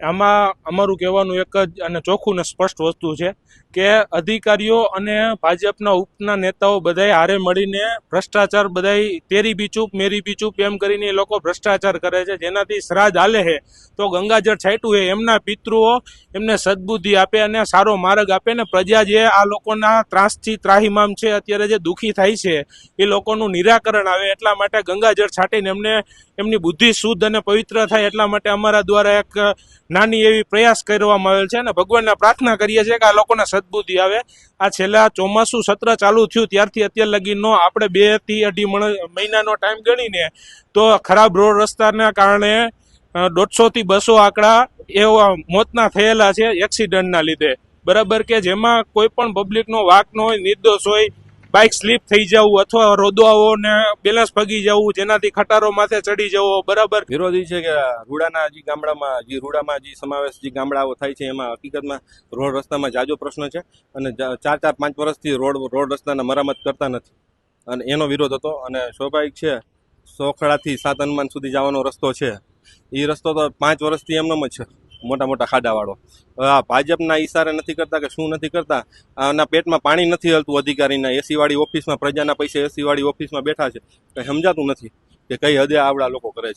આમાં અમારું કહેવાનું એક જ અને ચોખ્ખું ને સ્પષ્ટ વસ્તુ છે કે અધિકારીઓ અને ભાજપના ઉપના નેતાઓ બધાય હારે મળીને ભ્રષ્ટાચાર બધાય તેરી બી ચૂપ, મેરી બી ચૂપ એમ કરીને એ લોકો ભ્રષ્ટાચાર કરે છે. જેનાથી શ્રાદ્ધ હાલે છે. તો ગંગાજળ છાંટ્યું છે. એમના પિતૃઓ એમને સદબુદ્ધિ આપે અને સારો માર્ગ આપે ને પ્રજા જે આ લોકોના ત્રાસથી ત્રાહિમામ છે, અત્યારે જે દુઃખી થાય છે, એ લોકોનું નિરાકરણ આવે એટલા માટે ગંગાજળ છાંટીને એમને એમની બુદ્ધિ શુદ્ધ અને પવિત્ર થાય એટલા માટે અમારા દ્વારા એક નાની એવી પ્રયાસ કરવામાં આવેલ છે અને ભગવાનને પ્રાર્થના કરીએ છીએ કે આ લોકોને સદબુદ્ધિ આવે. આ છેલ્લા ચોમાસું સત્ર ચાલુ થયું ત્યારથી અત્યાર લગીનો આપણે બેથી અઢી મહિનાનો ટાઈમ ગણીને તો ખરાબ રોડ રસ્તાના કારણે દોઢસોથી બસો આંકડા એવા મોતના થયેલા છે એક્સિડન્ટના લીધે. બરાબર કે જેમાં કોઈ પણ પબ્લિકનો વાક ન હોય, નિર્દોષ હોય બાઇક સ્લીપ થઈ જવું અથવા રોદવાઓ ને બેલેન્સ ભગી જવું, જેનાથી ખટારો માથે ચડી જવો, બરાબર? વિરોધી છે કે રૂડાના જે ગામડામાં, જે રૂડામાં જે સમાવેશ જે ગામડાઓ થાય છે, એમાં હકીકતમાં રોડ રસ્તામાં જાજો પ્રશ્ન છે અને ચાર ચાર, પાંચ વર્ષથી રોડ રોડ રસ્તાના મરામત કરતા નથી. અને એનો વિરોધ હતો અને સ્વાભાવિક છે, સોખડાથી સાત હનુમાન સુધી જવાનો રસ્તો છે. એ રસ્તો તો પાંચ વર્ષથી એમનેમ જ છે. મોટા મોટા ખાડાવાળો. આ ભાજપના ઈશારે નથી કરતા કે શું નથી કરતા, આના પેટમાં પાણી નથી હલતું અધિકારીના. એસીવાળી ઓફિસમાં, પ્રજાના પૈસે એસી વાળી ઓફિસમાં બેઠા છે. કંઈ સમજાતું નથી કે કઈ હદે આવડા લોકો કરે છે.